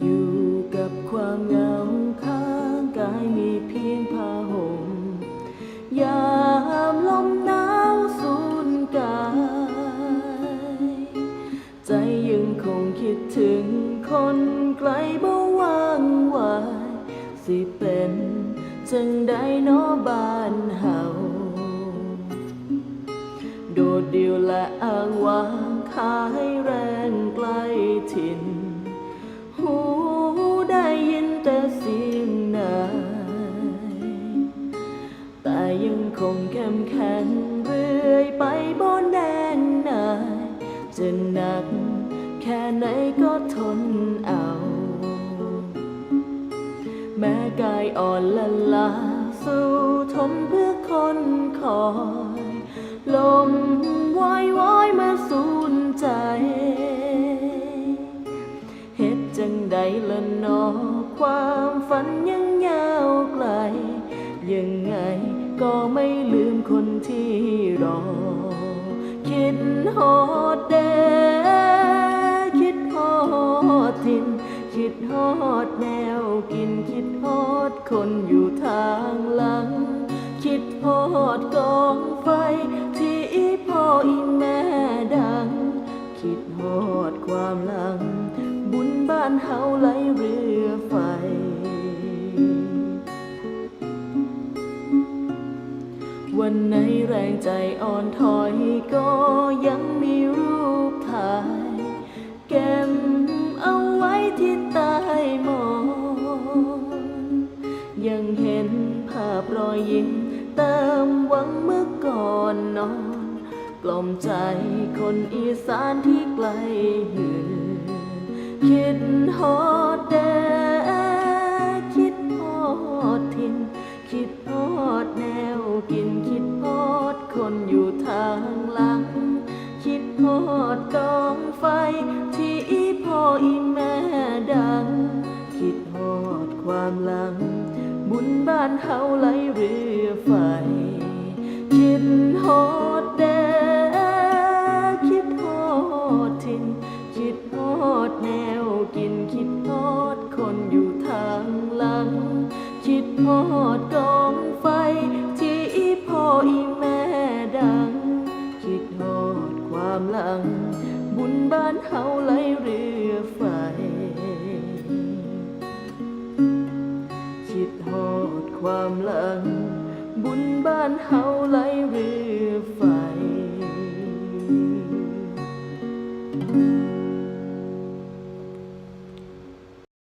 อยู่กับความเหงาข้างกายมีเพียงผ้าห่มยามลมหนาวสูนกาย ใจยังคงคิดถึงคนไกลบ่ว่างไหวสิเป็นจังได้นอบ้านเฮา ดเดี่ยวและอ้างว้างขายแรงไกลถิ่น หูได้ยินแต่เสียงนายแต่ยังคงเข้มแข็งเรื่อยไปบนแดนนายจะหนักแค่ไหนก็ทนเอา แม้กายอ่อนละลาสู้ทนเพื่อคนคอย ลมวายวายมาสูนใจเฮ็ดจังใดละนอความฝันยังยาวไกล ยังไงก็ไม่ลืมคนที่รอ คิดฮอดแดคิดฮอดทิน คิดฮอดแนวกินคิดฮอดคนอยู่ทาง องไฟที่อีพ่ออีแม่ดัง คิดฮอดความหลัง บุญบ้านเฮาไหลเรือไฟ วันไหนแรงใจอ่อนถอยก็ยัง กล่อมใจคนอีสานที่ไกลหือคิดฮอดแดคิดฮอดทิน คิดฮอดแนวกินคิดฮอดคนอยู่ทางหลัง คิดฮอดกองไฟที่อีพ่ออีแม่ดัง คิดฮอดความหลัง บุญบ้านเฮาไหลเรือไฟ คิดฮอด ดทิน คิดฮอดแนวกินคิดฮอดคนอยู่ทางหลัง คิดฮอดกองไฟ ที่อีพ่ออีแม่ดัง คิดฮอดความหลัง บุญบ้านเฮาไหลเรือไฟ คิดฮอดความหลัง บุญบ้านเฮาไหลเรือไฟ